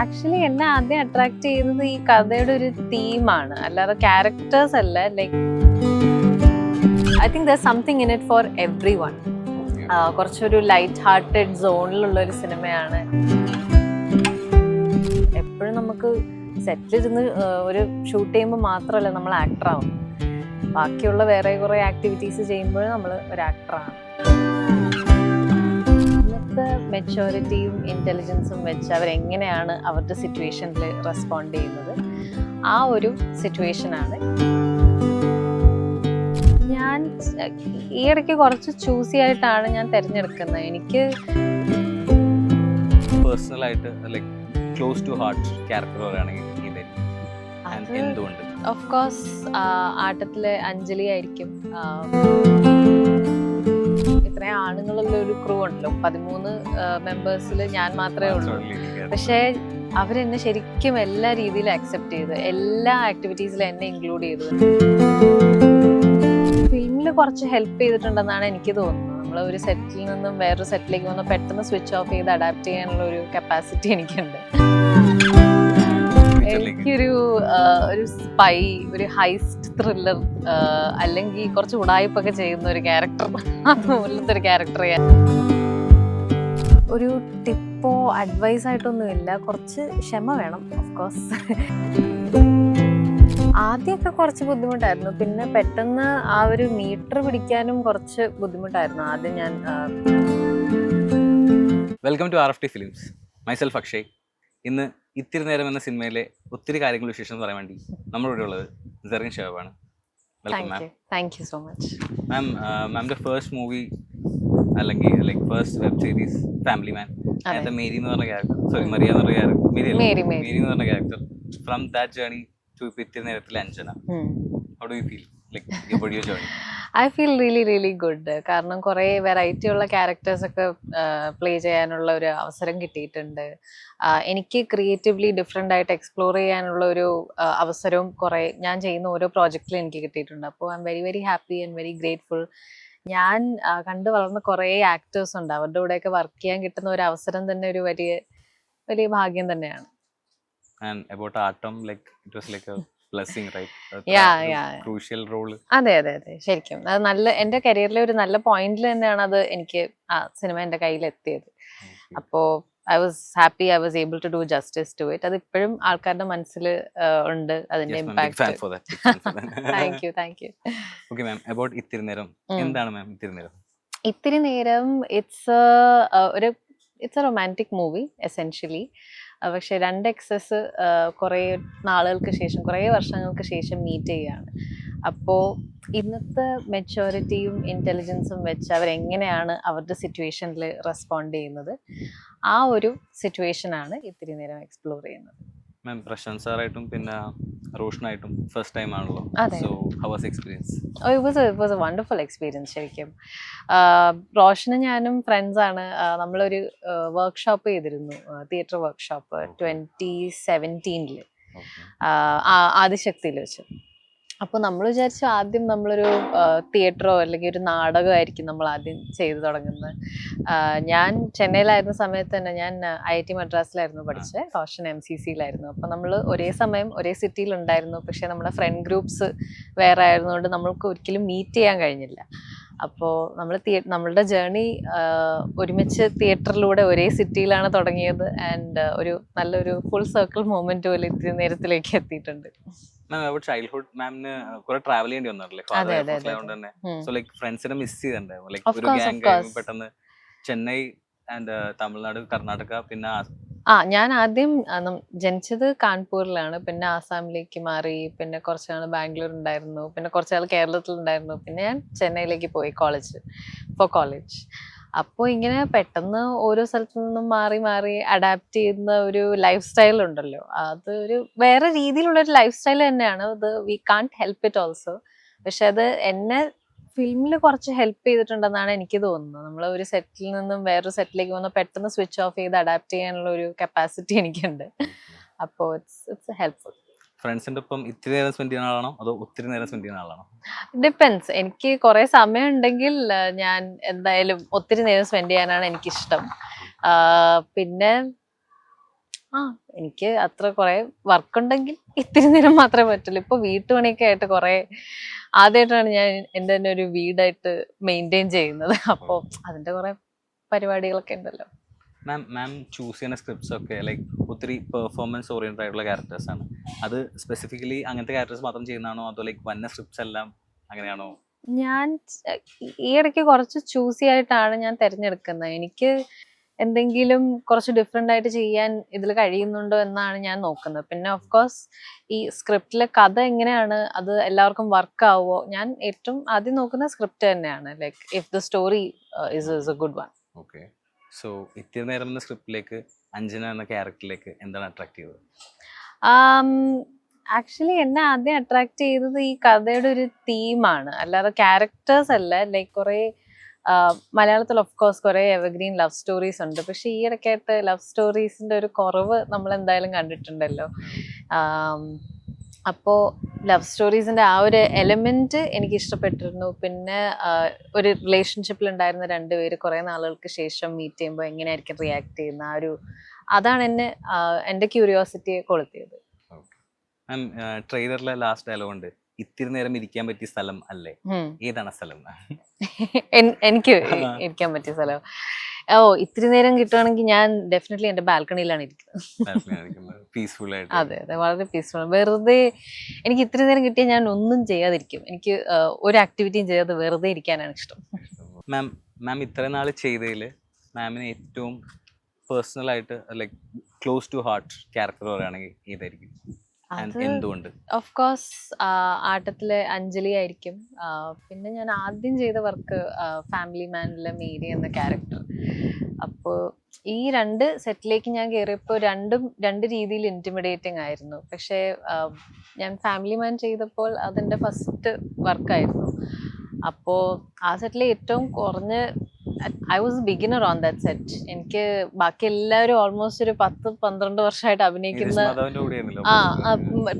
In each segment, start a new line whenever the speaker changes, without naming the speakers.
Actually എന്നെ ആദ്യം attract ചെയ്യുന്നത് ഈ കഥയുടെ ഒരു തീമാണ് അല്ലാതെ ക്യാരക്ടേഴ്സ് അല്ല like I think there something in it for everyone കുറച്ചൊരു ലൈറ്റ് ഹാർട്ടഡ് സോണിലുള്ള ഒരു സിനിമയാണ്. എപ്പോഴും നമുക്ക് സെറ്റിലിരുന്ന് ഒരു ഷൂട്ട് ചെയ്യുമ്പോൾ മാത്രമല്ല നമ്മൾ ആക്ടറാവും ബാക്കിയുള്ള വേറെ കുറേ ആക്ടിവിറ്റീസ് ചെയ്യുമ്പോൾ നമ്മൾ ഒരു ആക്ടറാണ് ഇന്നത്തെ മെച്യൂരിറ്റിയും ഇന്റലിജൻസും വെച്ച് അവരെങ്ങനെയാണ് അവരുടെ സിറ്റുവേഷനിൽ റെസ്പോണ്ട് ചെയ്യുന്നത്? ആ ഒരു സിറ്റുവേഷനാണ് ഞാൻ ഈ ഇടയ്ക്ക് കുറച്ച് ചൂസി ആയിട്ടാണ് ഞാൻ തിരഞ്ഞെടുക്കുന്നത്. എനിക്ക്
പേഴ്സണൽ ആയിട്ട് like close to heart character പറയുകയാണെങ്കിൽ എന്തുകൊണ്ട്?
ഓഫ് കോഴ്സ് ആട്ടത്തിലെ അഞ്ജലി ആയിരിക്കും. ഇത്രയും ആണുങ്ങളുള്ള ഒരു ക്രൂ ഉണ്ടല്ലോ. പതിമൂന്ന് മെമ്പേഴ്സിൽ ഞാൻ മാത്രമേ ഉള്ളൂ. പക്ഷേ അവരെന്നെ ശരിക്കും എല്ലാ രീതിയിലും അക്സെപ്റ്റ് ചെയ്തു എല്ലാ ആക്ടിവിറ്റീസിലും എന്നെ ഇൻക്ലൂഡ് ചെയ്തു. ഫിലിമിൽ കുറച്ച് ഹെൽപ്പ് ചെയ്തിട്ടുണ്ടെന്നാണ് എനിക്ക് തോന്നുന്നത്. നമ്മൾ ഒരു സെറ്റിൽ നിന്നും വേറൊരു സെറ്റിലേക്ക് വന്ന് പെട്ടെന്ന് സ്വിച്ച് ഓഫ് ചെയ്ത് അഡാപ്റ്റ് ചെയ്യാനുള്ള ഒരു കപ്പാസിറ്റി എനിക്കുണ്ട്. എനിക്കൊരു ഒരു സ്പൈ ഒരു ഹൈസ്റ്റ് ത്രില്ലർ അല്ലെങ്കിൽ കുറച്ച് ഉടായ്പൊക്കെ ചെയ്യുന്ന ഒരു ക്യാരക്ടർ അതുപോലത്തെ ഒരു ക്യാരക്ടർ ഒരു ടിപ്പോ അഡ്വൈസ് ആയിട്ടൊന്നുമില്ല. കുറച്ച് ക്ഷമ വേണം ഓഫ് കോഴ്സ് ആദ്യമൊക്കെ കുറച്ച് ബുദ്ധിമുട്ടായിരുന്നു. പിന്നെ പെട്ടെന്ന് ആ ഒരു മീറ്റർ പിടിക്കാനും കുറച്ച് ബുദ്ധിമുട്ടായിരുന്നു ആദ്യം ഞാൻ
welcome to R F T films myself Akshay ഇന്ന് ഇത്തിരി നേരം എന്ന സിനിമയിലെ ഒത്തിരി കാര്യങ്ങൾ വിശേഷം പറയാൻ വേണ്ടി നമ്മുടെ ഇവിടെ ഉള്ളത് serine ഷെബാണ് welcome ma'am
thank you so much
ma'am മാമിന്റെ ഫസ്റ്റ് മൂവി അല്ലെങ്കിൽ like first web series Family Man അതിനകത്ത് മേരി എന്ന് പറഞ്ഞ ക്യാരക്ടർ സോറി മറിയ എന്ന് പറഞ്ഞ ക്യാരക്ടർ മേരി അല്ല,
മേരി,
എന്ന് പറഞ്ഞ character from that journey to Ithiri നേരത്തിൽ Anjana. How do you feel
I feel really really good കാരണം കുറേ വെറൈറ്റി ഉള്ള ക്യാരക്ടേഴ്സ് ഒക്കെ പ്ലേ ചെയ്യാനുള്ള ഒരു അവസരം കിട്ടിയിട്ടുണ്ട്. എനിക്ക് ക്രിയേറ്റീവ്ലി ഡിഫറെന്റ് ആയിട്ട് എക്സ്പ്ലോർ ചെയ്യാനുള്ള ഒരു അവസരവും കുറേ ഞാൻ ചെയ്യുന്ന ഓരോ പ്രോജക്റ്റിലും എനിക്ക് കിട്ടിയിട്ടുണ്ട്. അപ്പോൾ I'm very very happy and very grateful ഞാൻ കണ്ടു വളർന്ന കുറേ ആക്ടേഴ്സ് ഉണ്ട്. അവരുടെ കൂടെയൊക്കെ വർക്ക് ചെയ്യാൻ കിട്ടുന്ന ഒരു അവസരം തന്നെ ഒരു വലിയ വലിയ ഭാഗ്യം തന്നെയാണ്.
And about Aattam like it was like blessing right. Crucial role
അതെ അതെ അതെ. ശരിക്കും. അത് നല്ല എന്റെ കരിയറിലെ ഒരു നല്ല പോയിന്റിൽ തന്നെയാണ് അത് എനിക്ക് ആ സിനിമ എന്റെ കയ്യിൽ എത്തിയത്. അപ്പോ I was happy I was able to do justice to it അത് ഇപ്പോഴും ആൾക്കാരുടെ മനസ്സിൽ ഉണ്ട് അതിന്റെ impact
for
thank you thank you
okay ma'am about Ithiri Neram. എന്താണ് മാം ഇത്തിരി നേരം?
ഇത്തിരി നേരം ഇറ്റ്സ് ഒരു it's a romantic movie essentially പക്ഷെ രണ്ട് എക്സസ് കുറേ നാളുകൾക്ക് ശേഷം കുറേ വർഷങ്ങൾക്ക് ശേഷം മീറ്റ് ചെയ്യുകയാണ്. അപ്പോൾ ഇന്നത്തെ മെച്ചോറിറ്റിയും ഇന്റലിജൻസും വെച്ച് അവരെങ്ങനെയാണ് അവരുടെ സിറ്റുവേഷനിൽ റെസ്പോണ്ട് ചെയ്യുന്നത്? ആ ഒരു സിറ്റുവേഷനാണ് ഇത്തിരി നേരം എക്സ്പ്ലോർ ചെയ്യുന്നത്.
മാം പ്രശാന്ത് സാറായിട്ടും പിന്നെ റോഷനായിട്ടും ഫസ്റ്റ് ടൈം ആണല്ലോ. So how was experience
it was it was a wonderful experience ശരിക്കും. റോഷനും ഞാനും ഫ്രണ്ട്സാണ് നമ്മളൊരു വർക്ക്ഷോപ്പ് ചെയ്തിരുന്നു. തിയേറ്റർ വർക്ക്ഷോപ്പ് ട്വന്റി സെവന്റീനിൽ ആദിശക്തിയിൽ വെച്ച്. അപ്പോൾ നമ്മൾ വിചാരിച്ചു ആദ്യം നമ്മളൊരു തിയേറ്ററോ അല്ലെങ്കിൽ ഒരു നാടകമായിരിക്കും നമ്മൾ ആദ്യം ചെയ്തു തുടങ്ങുന്നത്. ഞാൻ ചെന്നൈയിലായിരുന്ന സമയത്ത് തന്നെ ഞാൻ ഐ ടി മദ്രാസിലായിരുന്നു പഠിച്ചത്. റോഷൻ എം സി സിയിലായിരുന്നു. അപ്പോൾ നമ്മൾ ഒരേ സമയം ഒരേ സിറ്റിയിലുണ്ടായിരുന്നു പക്ഷേ നമ്മുടെ ഫ്രണ്ട് ഗ്രൂപ്പ്സ് വേറെ ആയിരുന്നുകൊണ്ട് നമ്മൾക്ക് ഒരിക്കലും മീറ്റ് ചെയ്യാൻ കഴിഞ്ഞില്ല. അപ്പോൾ നമ്മൾ നമ്മളുടെ ജേർണി ഒരുമിച്ച് തിയേറ്ററിലൂടെ ഒരേ സിറ്റിയിലാണ് തുടങ്ങിയത്. ആൻഡ് ഒരു നല്ലൊരു ഫുൾ സർക്കിൾ മൂമെന്റ് പോലെ ഇത്തിരി നേരത്തിലേക്ക് എത്തിയിട്ടുണ്ട്.
മാം അബൌട്ട് ചൈൽഡ്ഹുഡ് മാമിന് കുറെ ട്രാവൽ ചെയ്യേണ്ടി വന്നിട്ടില്ലേ? ഫാദർ ആയതുകൊണ്ട് തന്നെ സോ ലൈക്ക് ഫ്രണ്ട്സിനെ മിസ് ചെയ്തിട്ടുണ്ടായിരുന്നു. ലൈക്ക് ഒരു ഗ്യാങ് പെട്ടെന്ന് ചെന്നൈ ആൻഡ് തമിഴ്നാട് കർണാടക പിന്നെ ആ-
ഞാൻ ആദ്യം ജനിച്ചത് കാൺപൂരിലാണ്. പിന്നെ ആസാമിലേക്ക് മാറി. പിന്നെ കുറച്ച് നാൾ ബാംഗ്ലൂർ ഉണ്ടായിരുന്നു പിന്നെ കുറച്ച് നാൾ കേരളത്തിലുണ്ടായിരുന്നു. പിന്നെ ഞാൻ ചെന്നൈയിലേക്ക് പോയി കോളേജ് ഫോർ കോളേജ് അപ്പോൾ ഇങ്ങനെ പെട്ടെന്ന് ഓരോ സ്ഥലത്തു നിന്നും മാറി മാറി അഡാപ്റ്റ് ചെയ്യുന്ന ഒരു ലൈഫ് സ്റ്റൈൽ ഉണ്ടല്ലോ. അത് ഒരു വേറെ രീതിയിലുള്ള ഒരു ലൈഫ് സ്റ്റൈൽ തന്നെയാണ്. അത് we can't help it also പക്ഷെ അത് എന്നെ ഫിലിമിൽ കുറച്ച് ഹെൽപ്പ് ചെയ്തിട്ടുണ്ടെന്നാണ് എനിക്ക് തോന്നുന്നത്. നമ്മൾ ഒരു സെറ്റിൽ നിന്നും വേറൊരു സെറ്റിലേക്ക് വന്ന് പെട്ടെന്ന് സ്വിച്ച് ഓഫ് ചെയ്ത് അഡാപ്റ്റ് ചെയ്യാനുള്ള ഒരു കപ്പാസിറ്റി എനിക്കുണ്ട്. അപ്പോൾ ഇറ്റ്സ് ഇറ്റ്സ് ഹെൽപ്ഫുൾ
ഫ്രണ്ട്സിന്റെ ഒപ്പം ഇത്തിരി നേരം സ്പെൻഡ് ചെയ്യുന്ന ആളാണോ? അതോ ഒത്തിരി നേരം സ്പെൻഡ് ചെയ്യുന്ന ആളാണോ?
ഡിപ്പെൻസ് എനിക്ക് കുറെ സമയം ഉണ്ടെങ്കിൽ ഞാൻ എന്തായാലും ഒത്തിരി നേരം സ്പെൻഡ് ചെയ്യാനാണ് എനിക്കിഷ്ടം. പിന്നെ ആ എനിക്ക് അത്ര കുറെ വർക്ക് ഉണ്ടെങ്കിൽ ഇത്തിരി നേരം മാത്രമേ പറ്റുള്ളൂ. ഇപ്പൊ വീട്ടുപണിയൊക്കെ ആയിട്ട് കുറെ ആദ്യമായിട്ടാണ് ഞാൻ എന്റെ തന്നെ ഒരു വീടായിട്ട് മെയിന്റെയിൻ ചെയ്യുന്നത്. അപ്പോൾ അതിന്റെ കുറെ പരിപാടികളൊക്കെ ഉണ്ടല്ലോ.
മാം മാം ചൂസ് ചെയ്യുന്ന സ്ക്രിപ്റ്റ്സ് ഒക്കെ ലൈക്ക് ഒത്തിരി പെർഫോമൻസ് ഓറിയന്റഡ് ആയിട്ടുള്ള ക്യാരക്ടേഴ്സ് ആണ്. അത് സ്പെസിഫിക്കലി അങ്ങനത്തെ ക്യാരക്ടേഴ്സ് മാത്രം ചെയ്യുന്നതാണോ? അതോ ലൈക്ക് വന്ന സ്ക്രിപ്റ്റ്സ് എല്ലാം അങ്ങനെയാണോ?
ഞാൻ ഈ ഇടയ്ക്ക് കുറച്ച് ചൂസി ആയിട്ടാണ് ഞാൻ തിരഞ്ഞെടുക്കുന്നത്. എനിക്ക് എന്തെങ്കിലും കുറച്ച് ഡിഫറെന്റ് ആയിട്ട് ചെയ്യാൻ ഇതിൽ കഴിയുന്നുണ്ടോ എന്നാണ് ഞാൻ നോക്കുന്നത്. പിന്നെ ഓഫ് കോഴ്സ് ഈ സ്ക്രിപ്റ്റിലെ കഥ എങ്ങനെയാണ്? അത് എല്ലാവർക്കും വർക്ക് ആവുമോ? ഞാൻ ഏറ്റവും ആദ്യം നോക്കുന്ന സ്ക്രിപ്റ്റ് തന്നെയാണ്. Like if the story is is a good one
okay so Ithiri Neram എന്ന സ്ക്രിപ്റ്റിലേക്ക് അഞ്ജന എന്ന ക്യാരക്ടറിലേക്ക് എന്താണ് അട്രാക്ട് ചെയ്തത്?
ആക്ച്വലി എന്നെ ആദ്യം അട്രാക്ട് ചെയ്തത് ഈ കഥയുടെ ഒരു തീമാണ് അല്ലാതെ ക്യാരക്ടേഴ്സ് അല്ല. ലൈക്ക് കുറേ മലയാളത്തിൽ ഓഫ് കോഴ്സ് കുറേ എവർഗ്രീൻ ലവ് സ്റ്റോറീസ് ഉണ്ട്. പക്ഷെ ഈ ഇടയ്ക്കായിട്ട് ലവ് സ്റ്റോറീസിന്റെ ഒരു കുറവ് നമ്മൾ എന്തായാലും കണ്ടിട്ടുണ്ടല്ലോ അപ്പോൾ ലവ് സ്റ്റോറീസിന്റെ ആ ഒരു എലമെന്റ് എനിക്ക് ഇഷ്ടപ്പെട്ടിരുന്നു പിന്നെ ഒരു റിലേഷൻഷിപ്പിൽ ഉണ്ടായിരുന്ന രണ്ടുപേര് കുറേ നാളുകൾക്ക് ശേഷം മീറ്റ് ചെയ്യുമ്പോൾ എങ്ങനെയായിരിക്കും റിയാക്ട് ചെയ്യുന്ന ആ ഒരു അതാണ് എന്നെ എന്റെ ക്യൂരിയോസിറ്റിയെ കൊളുത്തിയത്.
ട്രെയിലറിലെ ലാസ്റ്റ് ഡയലോഗ് ഉണ്ട് ഇത്തിരി നേരം ഇരിക്കാൻ പറ്റിയ സ്ഥലം അല്ലേ? ഏതാണ് സ്ഥലം?
എനിക്ക് ഇരിക്കാൻ പറ്റിയ സ്ഥലം. ഓ ഇത്തിരി നേരം കിട്ടുവാണെങ്കിൽ ഞാൻ ഡെഫിനറ്റ്ലി എന്റെ ബാൽക്കണിയിലാണ് ഇരിക്കുന്നത്.
പീസ്ഫുൾ ആയിട്ട്.
അതെ അതെ വളരെ പീസ്ഫുൾ വെറുതെ എനിക്ക് ഇത്തിരി നേരം കിട്ടിയാൽ ഞാൻ ഒന്നും ചെയ്യാതിരിക്കും. എനിക്ക് ഒരു ആക്ടിവിറ്റിയും ചെയ്യാതെ വെറുതെ ഇരിക്കാനാണ് ഇഷ്ടം.
മാം മാം ഇത്രയും നാൾ ചെയ്തതിൽ മാമിന് ഏറ്റവും പേഴ്സണൽ ആയിട്ട് like close to heart character പറയുകയാണെങ്കിൽ ഏതായിരിക്കും? എന്തുകൊണ്ട്?
ഓഫ് കോഴ്സ് ആട്ടത്തിലെ അഞ്ജലി ആയിരിക്കും. പിന്നെ ഞാൻ ആദ്യം ചെയ്ത വർക്ക് ഫാമിലി മാനിലെ മേരി എന്ന ക്യാരക്ടർ ഈ രണ്ട് സെറ്റിലേക്ക് ഞാൻ കയറിയപ്പോൾ രണ്ടും രണ്ട് രീതിയിൽ ഇന്റിമിഡേറ്റിംഗ് ആയിരുന്നു. പക്ഷേ ഞാൻ ഫാമിലി മാൻ ചെയ്തപ്പോൾ അതെന്റെ ഫസ്റ്റ് വർക്കായിരുന്നു അപ്പോൾ ആ സെറ്റിലെ ഏറ്റവും കുറഞ്ഞ I was beginner on that set എനിക്ക് ബാക്കി എല്ലാവരും ഓൾമോസ്റ്റ് ഒരു പത്ത് പന്ത്രണ്ട് വർഷമായിട്ട് അഭിനയിക്കുന്ന ആ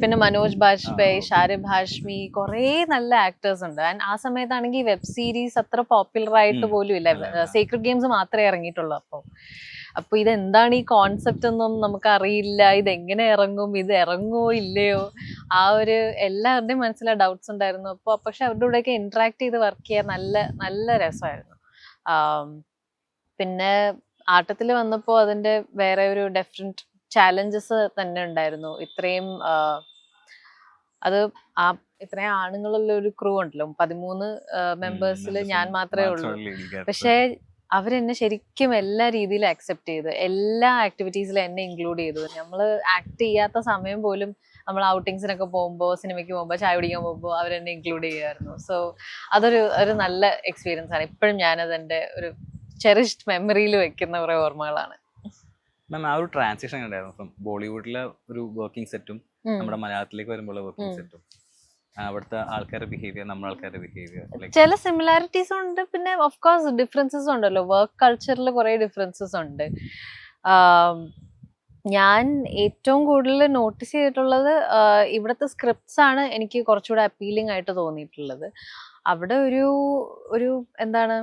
പിന്നെ മനോജ് ബാജ്പേയി
ഷാരിഫ്
ഷാരിബ് ഹാഷ്മി കുറേ നല്ല ആക്ടേഴ്സ് ഉണ്ട്. ആൻഡ് ആ സമയത്താണെങ്കിൽ വെബ് സീരീസ് അത്ര പോപ്പുലർ ആയിട്ട്. പോലും ഇല്ല. സീക്രട്ട് ഗെയിംസ് മാത്രമേ ഇറങ്ങിയിട്ടുള്ളൂ അപ്പോൾ അപ്പൊ ഇതെന്താണ് ഈ കോൺസെപ്റ്റ് ഒന്നും നമുക്ക് അറിയില്ല ഇത് എങ്ങനെ ഇറങ്ങും? ഇത് ഇറങ്ങുമോ ഇല്ലയോ? ആ ഒരു എല്ലാവരുടെയും മനസ്സിലെ ഡൗട്ട്സ് ഉണ്ടായിരുന്നു. അപ്പോൾ പക്ഷെ അവരുടെ കൂടെയൊക്കെ ഇന്ററാക്ട് ചെയ്ത് വർക്ക് ചെയ്യാൻ നല്ല നല്ല രസമായിരുന്നു. പിന്നെ ആട്ടത്തിൽ വന്നപ്പോൾ അതിന്റെ വേറെ ഒരു ഡിഫറെന്റ് ചാലഞ്ചസ് തന്നെ ഉണ്ടായിരുന്നു. ഇത്രയും അത് ആ ഇത്രയും ആണുങ്ങളുള്ള ഒരു ക്രൂ ഉണ്ടല്ലോ. പതിമൂന്ന് മെമ്പേഴ്സിൽ ഞാൻ മാത്രമേ ഉള്ളൂ. പക്ഷേ അവരെന്നെ ശരിക്കും എല്ലാ രീതിയിലും അക്സെപ്റ്റ് ചെയ്തു എല്ലാ ആക്ടിവിറ്റീസിലും എന്നെ ഇൻക്ലൂഡ് ചെയ്തു നമ്മൾ ആക്ട് ചെയ്യാത്ത സമയം പോലും നമ്മൾ ഔട്ടിങ്സിനൊക്കെ പോകുമ്പോൾ സിനിമയ്ക്ക് പോകുമ്പോൾ ചായ കുടിക്കാൻ പോകുമ്പോൾ അവരെന്നെ ഇൻക്ലൂഡ് ചെയ്യുമായിരുന്നു സോ അതൊരു ഒരു നല്ല എക്സ്പീരിയൻസ് ആണ്. ഇപ്പോഴും ഞാനത് എന്റെ ഒരു ചെറിഷ്ഡ് മെമ്മറിയിൽ വെക്കുന്ന കുറേ ഓർമ്മകളാണ്.
മാം ആ ഒരു ട്രാൻസിഷൻ ഉണ്ടായിരുന്നു ബോളിവുഡിലെ ഒരു വർക്കിംഗ് സെറ്റും നമ്മുടെ മലയാളത്തിലേക്ക് വരുമ്പോൾ വർക്കിംഗ് സെറ്റും അവിടുത്തെ ആൾക്കാരുടെ ബിഹേവിയർ നമ്മുടെ ആൾക്കാരുടെ ബിഹേവിയർ
ചില സിമിലാരിറ്റീസ് ഉണ്ട് പിന്നെ ഓഫ് കോഴ്സ് ഡിഫറൻസസ് ഉണ്ടല്ലോ. വർക്ക് കൾച്ചറിൽ കുറേ ഡിഫറൻസസ് ഉണ്ട്. ഞാൻ ഏറ്റവും കൂടുതൽ നോട്ടീസ് ചെയ്തിട്ടുള്ളത് ഇവിടുത്തെ സ്ക്രിപ്റ്റ്സ് ആണ് എനിക്ക് കുറച്ചുകൂടെ അപ്പീലിംഗ് ആയിട്ട് തോന്നിയിട്ടുള്ളത്. അവിടെ ഒരു ഒരു എന്താണ്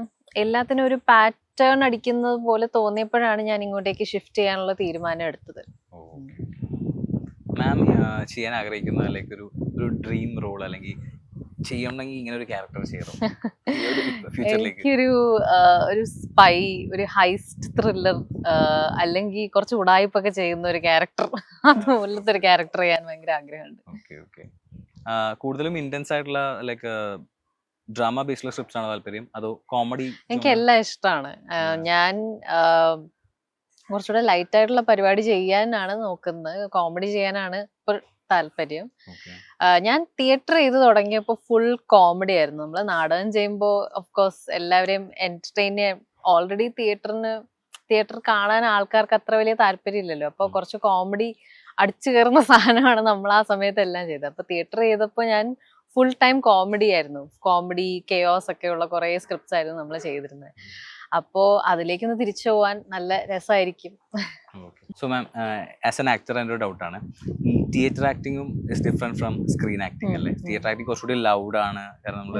എല്ലാത്തിനും ഒരു പാറ്റേൺ അടിക്കുന്നത് പോലെ തോന്നിയപ്പോഴാണ് ഞാൻ ഇങ്ങോട്ടേക്ക് ഷിഫ്റ്റ് ചെയ്യാനുള്ള തീരുമാനം എടുത്തത്.
മാം ചെയ്യാൻ ആഗ്രഹിക്കുന്ന ലൈക്ക് ഒരു ഒരു ഡ്രീം റോൾ അല്ലെങ്കിൽ ചെയ്യണമെങ്കിൽ ഇങ്ങനെ ഒരു ക്യാരക്ടർ ചെയ്യണം.
എനിക്കൊരു ഒരു സ്പൈ ഒരു ഹൈസ്റ്റ് ത്രില്ലർ അല്ലെങ്കിൽ കുറച്ച് ഉടായ്പൊക്കെ ചെയ്യുന്ന ഒരു ക്യാരക്ടർ അതുപോലത്തെ ഒരു ക്യാരക്ടർ ചെയ്യാൻ ഭയങ്കര ആഗ്രഹമുണ്ട്.
കൂടുതലും ഇന്റൻസ് ആയിട്ടുള്ള ലൈക്ക് ഡ്രാമ ബേസ്ഡ് സ്ക്രിപ്റ്റ്സ് ആണ് താല്പര്യം? അതോ കോമഡി
എനിക്ക് എല്ലാം ഇഷ്ടമാണ് ഞാൻ കുറച്ചുകൂടെ ലൈറ്റ് ആയിട്ടുള്ള പരിപാടി ചെയ്യാനാണ് നോക്കുന്നത്. കോമഡി ചെയ്യാനാണ് താല്പര്യം. ഞാൻ തിയേറ്റർ ചെയ്ത് തുടങ്ങിയപ്പോൾ ഫുൾ കോമഡി ആയിരുന്നു. നമ്മൾ നാടകം ചെയ്യുമ്പോൾ ഓഫ് കോഴ്സ് എല്ലാവരെയും എന്റർടൈൻ ചെയ്യാൻ ഓൾറെഡി തിയേറ്ററിന് തിയേറ്റർ കാണാൻ ആൾക്കാർക്ക് അത്ര വലിയ താല്പര്യമില്ലല്ലോ. അപ്പോൾ. കുറച്ച് കോമഡി അടിച്ചു കയറുന്ന സാധനമാണ് നമ്മൾ ആ സമയത്ത് എല്ലാം ചെയ്തത്. അപ്പോൾ തിയേറ്റർ ചെയ്തപ്പോൾ ഞാൻ ഫുൾ ടൈം കോമഡി ആയിരുന്നു. കോമഡി കെയോസ് ഒക്കെ ഉള്ള കുറേ സ്ക്രിപ്റ്റ്സ് ആയിരുന്നു നമ്മൾ ചെയ്തിരുന്നത്. അപ്പോൾ അതിലേക്കൊന്ന് തിരിച്ചു പോകാൻ നല്ല രസമായിരിക്കും.
So ma'am as an actor എന്റെ ഒരു ഡൗട്ടാണ് ഈ theatre ആക്ടിങ്ങും is different from screen acting അല്ലേ. തിയേറ്റർ ആക്ടിങ് കുറച്ചുകൂടി ലൗഡ് ആണ്. കാരണം നമ്മൾ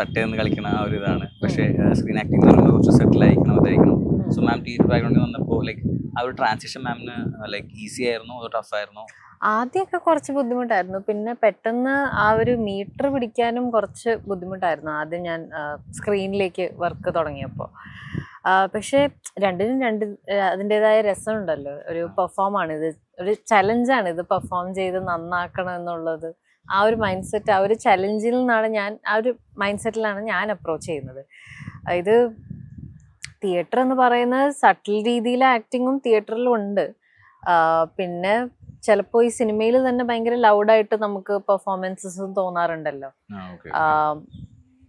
തട്ടേന്ന് കളിക്കണ ആ ഒരു ഇതാണ്. പക്ഷേ സ്ക്രീൻ ആക്ടിങ് എന്ന് പറയുമ്പോൾ കുറച്ച് സെറ്റിൽ ആയിരിക്കണം അതായിരിക്കണം സോ മാം ടീച്ചർ ബാക്ക്ഗ്രൗണ്ടിൽ വന്നപ്പോൾ ലൈക്ക് ആ ഒരു ട്രാൻസിഷൻ മാമിന് ലൈക്ക് ഈസി ആയിരുന്നു? അതോ ടഫ് ആയിരുന്നു?
ആദ്യമൊക്കെ കുറച്ച് ബുദ്ധിമുട്ടായിരുന്നു. പിന്നെ പെട്ടെന്ന് ആ ഒരു മീറ്റർ പിടിക്കാനും കുറച്ച് ബുദ്ധിമുട്ടായിരുന്നു ആദ്യം ഞാൻ സ്ക്രീനിലേക്ക് വർക്ക് തുടങ്ങിയപ്പോൾ പക്ഷേ രണ്ടിനും രണ്ട് അതിന്റെതായ രസമുണ്ടല്ലോ. ഒരു പെർഫോമാണ് ഇത് ഒരു ചലഞ്ചാണ് ഇത് പെർഫോം ചെയ്ത് നന്നാക്കണം എന്നുള്ളത്. ആ ഒരു മൈൻഡ് സെറ്റ് ആ ഒരു ചലഞ്ചിൽ നിന്നാണ് ഞാൻ ആ ഒരു മൈൻഡ് സെറ്റിലാണ് ഞാൻ അപ്രോച്ച് ചെയ്യുന്നത്. ഇത് തിയേറ്റർ എന്ന് പറയുന്നത് സട്ടിൽ രീതിയിൽ ആക്ടിങ്ങും തിയേറ്ററിലും ഉണ്ട്. പിന്നെ ചിലപ്പോൾ ഈ സിനിമയിൽ തന്നെ ഭയങ്കര ലൗഡായിട്ട് നമുക്ക് പെർഫോമൻസസും തോന്നാറുണ്ടല്ലോ.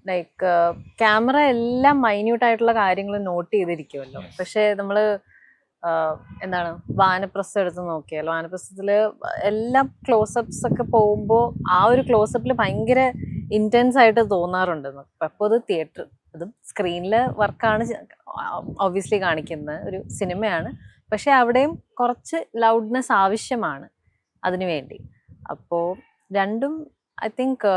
ലൈക്ക് ക്യാമറ എല്ലാം മൈന്യൂട്ട് ആയിട്ടുള്ള കാര്യങ്ങൾ നോട്ട് ചെയ്തിരിക്കുമല്ലോ
പക്ഷേ
പക്ഷെ നമ്മൾ എന്താണ് വാനപ്രസ് എടുത്ത് നോക്കിയാലോ? വാനപ്രസ്ഥത്തിൽ എല്ലാം ക്ലോസപ്സ് ഒക്കെ പോകുമ്പോൾ ആ ഒരു ക്ലോസപ്പിൽ ഭയങ്കര ഇന്റൻസ് ആയിട്ട് തോന്നാറുണ്ട്. അപ്പോൾ അത് തിയേറ്റർ അത് സ്ക്രീനിൽ വർക്കാണ് ഒബ്വിയസ്ലി കാണിക്കുന്ന ഒരു സിനിമയാണ് പക്ഷേ അവിടെയും കുറച്ച് ലൗഡ്നെസ് ആവശ്യമാണ് അതിനു വേണ്ടി. അപ്പോൾ രണ്ടും ഐ തിങ്ക്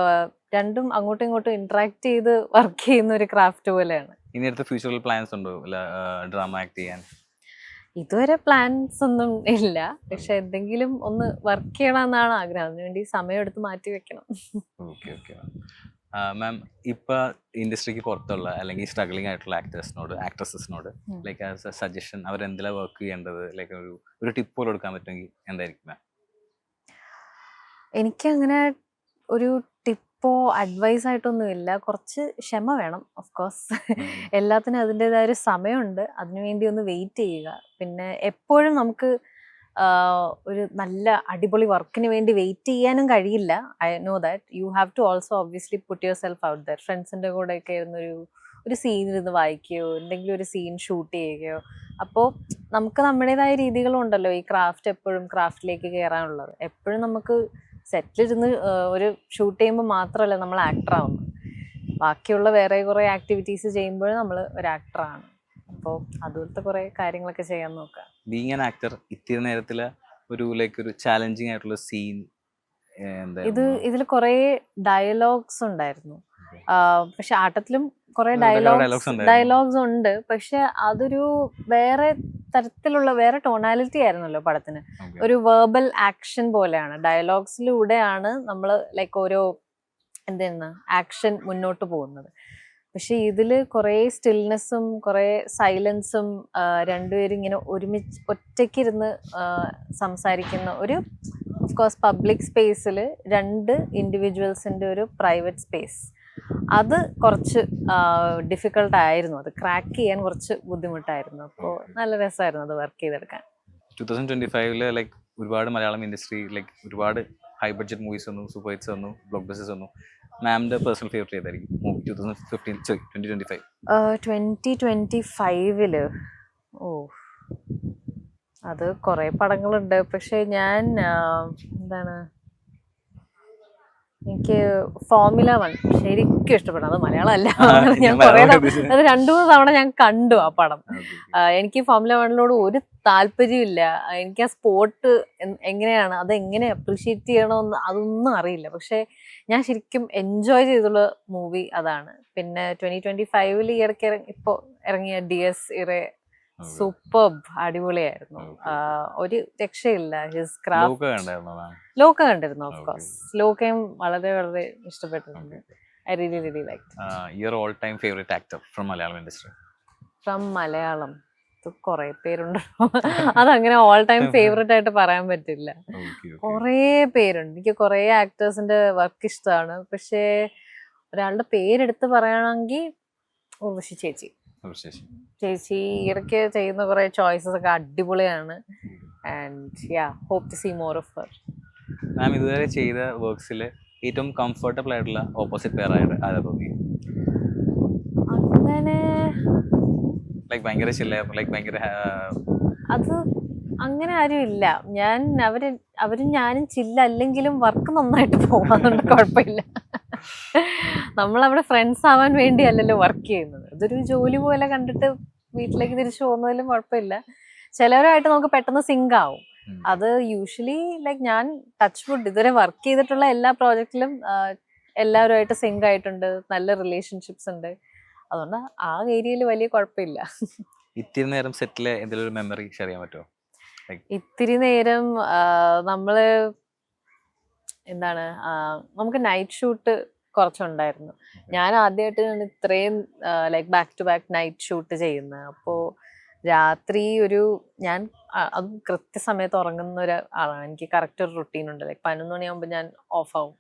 രണ്ടും അങ്ങോട്ടും ഇങ്ങോട്ടും ഇന്ററാക്ട് ചെയ്ത് വർക്ക് ചെയ്യുന്ന ഒരു ക്രാഫ്റ്റ് പോലെയാണ്.
ഇനി അടുത്ത ഫ്യൂച്ചറിൽ പ്ലാൻസ് ഉണ്ടോ? ഡ്രാമ ആക്ട് ചെയ്യാൻ?
ഇതുവരെ പ്ലാൻസ് ഒന്നും ഇല്ല. പക്ഷെ എന്തെങ്കിലും ഒന്ന് വർക്ക് ചെയ്യണം എന്നാണ് ആഗ്രഹം. അതിനുവേണ്ടി സമയം എടുത്ത് മാറ്റി വെക്കണം.
ഓക്കെ ഓക്കെ മാം ഇപ്പൊ ഇൻഡസ്ട്രിക്ക് പുറത്തുള്ള അല്ലെങ്കിൽ സ്ട്രഗ്ലിംഗ് ആയിട്ടുള്ള ആക്ടേഴ്സിനോട് ആക്ട്രസസിനോട്. ലൈക്ക് ആസ് എ സജഷൻ അവർ എന്തെല്ലാം വർക്ക് ചെയ്യേണ്ടത്? ലൈക്ക് ഒരു ഒരു ടിപ്പ് പോലെ കൊടുക്കാൻ പറ്റുമെങ്കിൽ എന്തായിരിക്കും മാം
എനിക്ക് അങ്ങനെ ഒരു ടിപ്പോ അഡ്വൈസ് ആയിട്ടൊന്നും ഇല്ല കുറച്ച് ക്ഷമ വേണം ഓഫ് കോഴ്സ് എല്ലാത്തിനും അതിന്റെതായ ഒരു സമയമുണ്ട്. അതിനുവേണ്ടി ഒന്ന് വെയിറ്റ് ചെയ്യുക. പിന്നെ എപ്പോഴും നമുക്ക് ഒരു നല്ല അടിപൊളി വർക്കിന് വേണ്ടി വെയിറ്റ് ചെയ്യാനും കഴിയില്ല. I know that you have to also obviously put yourself out there ഫ്രണ്ട്സിന്റെ കൂടെയൊക്കെ ഇരുന്നൊരു ഒരു സീൻ ഇരുന്ന് വായിക്കുകയോ എന്തെങ്കിലും ഒരു സീൻ ഷൂട്ട് ചെയ്യുകയോ. അപ്പോൾ നമുക്ക് നമ്മുടേതായ രീതികളുണ്ടല്ലോ ഈ ക്രാഫ്റ്റ് എപ്പോഴും ക്രാഫ്റ്റിലേക്ക് കയറാനുള്ളത് എപ്പോഴും നമുക്ക് സെറ്റിലിരുന്ന് ഒരു ഷൂട്ട് ചെയ്യുമ്പോൾ മാത്രമല്ല നമ്മൾ ആക്ടർ ആവുന്നത്. ബാക്കിയുള്ള വേറെ കുറേ ആക്ടിവിറ്റീസ് ചെയ്യുമ്പോഴും നമ്മൾ ഒരു ആക്ടറാണ് അപ്പോൾ അതുപോലത്തെ കുറെ കാര്യങ്ങളൊക്കെ ചെയ്യാൻ നോക്കുക
ബീങ് ആൻ ആക്ടർ ഇത്തിരി നേരത്തിൽ ഒരു ലൈക്ക് ഒരു ചാലഞ്ചിങ് ആയിട്ടുള്ള സീൻ
ഇത് ഇതിൽ കുറേ ഡയലോഗ്സ് ഉണ്ടായിരുന്നു. പക്ഷെ ആട്ടത്തിലും കുറേ ഡയലോഗ്സ്. ഡയലോഗ്സ് ഉണ്ട്. പക്ഷെ അതൊരു വേറെ തരത്തിലുള്ള വേറെ ടോണാലിറ്റി ആയിരുന്നല്ലോ പടത്തിന്. ഒരു വേർബൽ ആക്ഷൻ പോലെയാണ്. ഡയലോഗ്സിലൂടെയാണ് നമ്മൾ ലൈക്ക് ഓരോ എന്തെന്ന് ആക്ഷൻ മുന്നോട്ട് പോകുന്നത്. പക്ഷെ ഇതിൽ കുറേ സ്റ്റിൽനെസ്സും കുറേ സൈലൻസും രണ്ടുപേരും ഇങ്ങനെ ഒരുമിച്ച് ഒറ്റയ്ക്കിരുന്ന് സംസാരിക്കുന്ന ഒരു ഓഫ് കോഴ്സ് പബ്ലിക് സ്പേസിൽ രണ്ട് ഇൻഡിവിജ്വൽസിന്റെ ഒരു പ്രൈവറ്റ് സ്പേസ് അത് കുറച്ച് ഡിഫിക്കൾട്ട് ആയിരുന്നു. അത് ക്രാക്ക് ചെയ്യാൻ കുറച്ച് ബുദ്ധിമുട്ടായിരുന്നു. അപ്പോൾ നല്ല രസമായിരുന്നു അത് വർക്ക് ചെയ്തെടുക്കാൻ.
ടു തൗസൻഡ് ട്വന്റി ഫൈവിൽ ലൈക്ക് ഒരുപാട് മലയാളം ഇൻഡസ്ട്രി ലൈക്ക് ഒരുപാട് ഹൈ ബഡ്ജറ്റ് മൂവീസ് വന്നു സൂപ്പർ ഹിറ്റ്സ് വന്നു ബ്ലോക്ക് ബസ്റ്റേഴ്സ് വന്നു. മാമിന്റെ പേഴ്സണൽ ഫേവറേറ്റ് ഏതായിരിക്കും? Movie two thousand fifteen sorry twenty twenty five
twenty twenty ഫൈവിൽ ഓ അത് കുറേ പടങ്ങളുണ്ട്. പക്ഷേ ഞാൻ എന്താണ് എനിക്ക് ഫോർമുല വൺ ശരിക്കും ഇഷ്ടപ്പെടും അത് മലയാളമല്ല. ഞാൻ കുറേ അത് രണ്ടു മൂന്ന് തവണ ഞാൻ കണ്ടു ആ പടം. എനിക്ക് ഫോർമുല വണ്ണിനോട് ഒരു താല്പര്യമില്ല എനിക്ക് ആ സ്പോർട്ട് എങ്ങനെയാണ് അത് എങ്ങനെ അപ്രീഷിയേറ്റ് ചെയ്യണമെന്ന് അതൊന്നും അറിയില്ല. പക്ഷേ ഞാൻ ശരിക്കും എൻജോയ് ചെയ്തുള്ള മൂവി അതാണ്. പിന്നെ ട്വന്റി ട്വന്റി ഫൈവിൽ ഈ ഇടയ്ക്ക് ഇപ്പോൾ ഇറങ്ങിയ ഡി എസ് ഇറെ സൂപ്പർബ് അടിപൊളിയായിരുന്നു. ഒരു രക്ഷയില്ല. ഹിസ് ക്രാഫ്റ്റ് ലോക്ക കണ്ടിരുന്നു ഓഫ്. കോഴ്സ് ലോകയും വളരെ വളരെ ഇഷ്ടപ്പെട്ടിട്ടുണ്ട്. I really really like
your all time favourite actor from Malayalam industry
from Malayalam. കുറെ പേരുണ്ട്. അതങ്ങനെ ഓൾ ടൈം ഫേവറേറ്റ് ആയിട്ട് പറയാൻ പറ്റില്ല. കുറേ പേരുണ്ട്. എനിക്ക് കുറേ ആക്ടേഴ്സിന്റെ വർക്ക് ഇഷ്ടമാണ്. പക്ഷേ ഒരാളുടെ പേരെടുത്ത് പറയുകയാണെങ്കിൽ ഉർവശി ചേച്ചി. ചേച്ചി ഇടയ്ക്ക് ചെയ്യുന്ന കുറെ ചോയ്സസ് ഒക്കെ അടിപൊളിയാണ്. And yeah hope to see more of her
ma'am ഇതുവരെ ചെയ്ത വർക്ക്സിൽ ഏറ്റവും കംഫർട്ടബിൾ ആയിട്ടുള്ള ഓപ്പോസിറ്റ് പെയർ ആരാ തോന്നി
അങ്ങനെ
ലൈക്ക് ഭയങ്കര ലൈക്ക് ഭയങ്കര
അത് അങ്ങനെ ആരും ഇല്ല. ഞാൻ അവർ അവരും ഞാനും ചില്ല അല്ലെങ്കിലും വർക്ക് നന്നായിട്ട് പോകുന്നുണ്ട് കുഴപ്പമില്ല. നമ്മൾ അവിടെ ഫ്രണ്ട്സ് ആവാൻ വേണ്ടിയല്ലല്ലോ വർക്ക് ചെയ്യുന്നത്. അതൊരു ജോലി പോലെ കണ്ടിട്ട് വീട്ടിലേക്ക് തിരിച്ചു പോകുന്നതിലും കുഴപ്പമില്ല. ചിലവരുമായിട്ട് നമുക്ക് പെട്ടെന്ന് സിങ്ക് ആവും. അത് യൂഷ്വലി ലൈക് ഞാൻ ടച്ച് വുഡ് ഇതുവരെ വർക്ക് ചെയ്തിട്ടുള്ള എല്ലാ പ്രോജക്റ്റിലും എല്ലാവരുമായിട്ട് സിങ്ക് ആയിട്ടുണ്ട്. നല്ല റിലേഷൻഷിപ്സ് ഉണ്ട്. അതുകൊണ്ട് ആ ഏരിയയിൽ വലിയ കുഴപ്പമില്ല.
ഇത്തിരി നേരം സെറ്റിലെ എന്തെങ്കിലും ഒരു മെമ്മറി ഷെയർ ചെയ്യാൻ പറ്റുമോ
ഇത്തിരി നേരം നമ്മൾ എന്താണ് നമുക്ക് നൈറ്റ് ഷൂട്ട് കുറച്ചുണ്ടായിരുന്നു. ഞാൻ ആദ്യമായിട്ടാണ് ഇത്രയും like back to back night shoot ചെയ്യുന്നത്. അപ്പോൾ രാത്രി ഒരു ഞാൻ അത് കൃത്യസമയത്ത് ഉറങ്ങുന്ന ഒരു ആളാണ്. എനിക്ക് കറക്റ്റ് ഒരു റുട്ടീൻ ഉണ്ട്. ലൈക്ക് പതിനൊന്ന് മണിയാകുമ്പോൾ ഞാൻ ഓഫ് ആവും.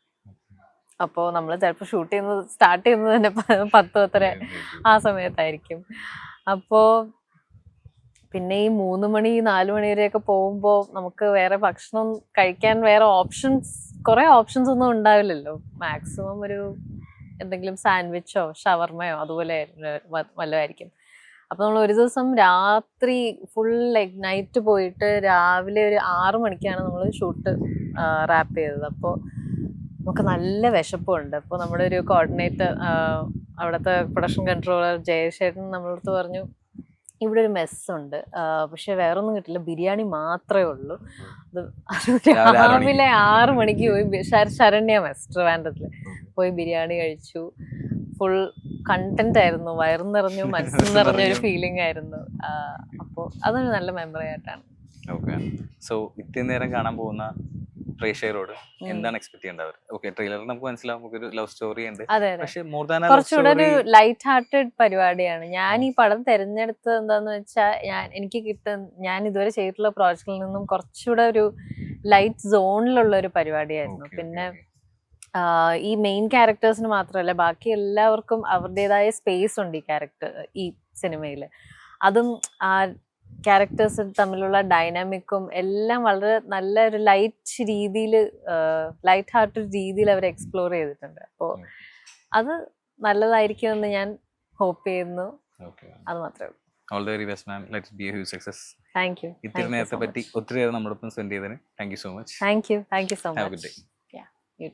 അപ്പോൾ നമ്മൾ ചിലപ്പോൾ ഷൂട്ട് ചെയ്യുന്നത് സ്റ്റാർട്ട് ചെയ്യുന്നത് തന്നെ പത്ത് പത്തര ആ സമയത്തായിരിക്കും. അപ്പോൾ പിന്നെ ഈ മൂന്ന് മണി നാല് മണി വരെയൊക്കെ പോകുമ്പോൾ നമുക്ക് വേറെ ഭക്ഷണം കഴിക്കാൻ വേറെ ഓപ്ഷൻസ് കുറേ ഓപ്ഷൻസ് ഒന്നും ഉണ്ടാവില്ലല്ലോ. മാക്സിമം ഒരു എന്തെങ്കിലും സാൻഡ്വിച്ചോ ഷവർമയോ അതുപോലെ വല്ലതായിരിക്കും. അപ്പോൾ നമ്മൾ ഒരു ദിവസം രാത്രി ഫുൾ ലൈക്ക് നൈറ്റ് പോയിട്ട് രാവിലെ ഒരു ആറു മണിക്കാണ് നമ്മൾ ഷൂട്ട് റാപ്പ് ചെയ്തത്. അപ്പോൾ നമുക്ക് നല്ല വിശപ്പുണ്ട്. അപ്പോൾ നമ്മുടെ ഒരു കോർഡിനേറ്റർ അവിടുത്തെ പ്രൊഡക്ഷൻ കൺട്രോളർ ജയശേഖരൻ നമ്മളടുത്ത് പറഞ്ഞു ഇവിടെ ഒരു മെസ്സുണ്ട് പക്ഷെ വേറൊന്നും കിട്ടില്ല. ബിരിയാണി മാത്രമേ ഉള്ളൂ. അത്
രാവിലെ ആറ് മണിക്ക്.
പോയി ശരണ്യ മെസ് ട്രിവാൻഡ്രത്തിൽ പോയി ബിരിയാണി കഴിച്ചു. ഫുൾ കണ്ടന്റ് ആയിരുന്നു. വയറും നിറഞ്ഞു മനസ്സും നിറഞ്ഞ. ഒരു ഫീലിംഗ് ആയിരുന്നു അപ്പോൾ അതൊരു നല്ല മെമ്മറി ആയിട്ടാണ്.
ഓക്കെ സോ ഇത്രയും നേരം കാണാൻ പോകുന്ന പ്രേക്ഷകരോട്. എന്താണ് എക്സ്പെക്ട് ചെയ്യേണ്ടത് ഓക്കെ ട്രെയിലറിൽ നമുക്ക് മനസ്സിലാവും നമുക്കൊരു ലവ് സ്റ്റോറി ഉണ്ട്. പക്ഷെ മോർ ദാൻ
കുറച്ചുകൂടെ ഒരു ലൈറ്റ് ഹാർട്ടഡ് പരിപാടിയാണ്. ഞാൻ ഈ പടം തിരഞ്ഞെടുത്തത് എന്താന്ന് വെച്ചാൽ ഞാൻ എനിക്ക് കിട്ടുന്ന ഞാൻ ഇതുവരെ ചെയ്തിട്ടുള്ള പ്രോജക്റ്റിൽ നിന്നും കുറച്ചുകൂടെ ഒരു ലൈറ്റ് സോണിലുള്ള ഒരു പരിപാടിയായിരുന്നു. പിന്നെ ഈ മെയിൻ ക്യാരക്ടേഴ്സിന് മാത്രമല്ല ബാക്കി എല്ലാവർക്കും അവരുടേതായ സ്പേസ് ഉണ്ട് ഈ ക്യാരക്ടർ ഈ സിനിമയിൽ അതും ക്യാരക്ടേഴ്സ് തമ്മിലുള്ള ഡൈനാമിക്കും എല്ലാം വളരെ നല്ല ഒരു ലൈറ്റ് രീതിയിൽ ലൈറ്റ് ഹാർട്ട് രീതിയിൽ അവർ എക്സ്പ്ലോർ ചെയ്തിട്ടുണ്ട്. അപ്പോൾ
അത്
അത് നല്ലതായിരിക്കുമെന്ന് ഞാൻ ഹോപ്പ് ചെയ്യുന്നു. അത് മാത്രമേ
all the very best ma'am let's be a huge success
thank you
ഇത്തിരി നേരത്തെ പറ്റി ഒത്തിരി നേരം നമ്മളൊപ്പം സ്പെൻഡ് ചെയ്തതിന് thank you so much
thank you thank you so
have a good
much
yeah
you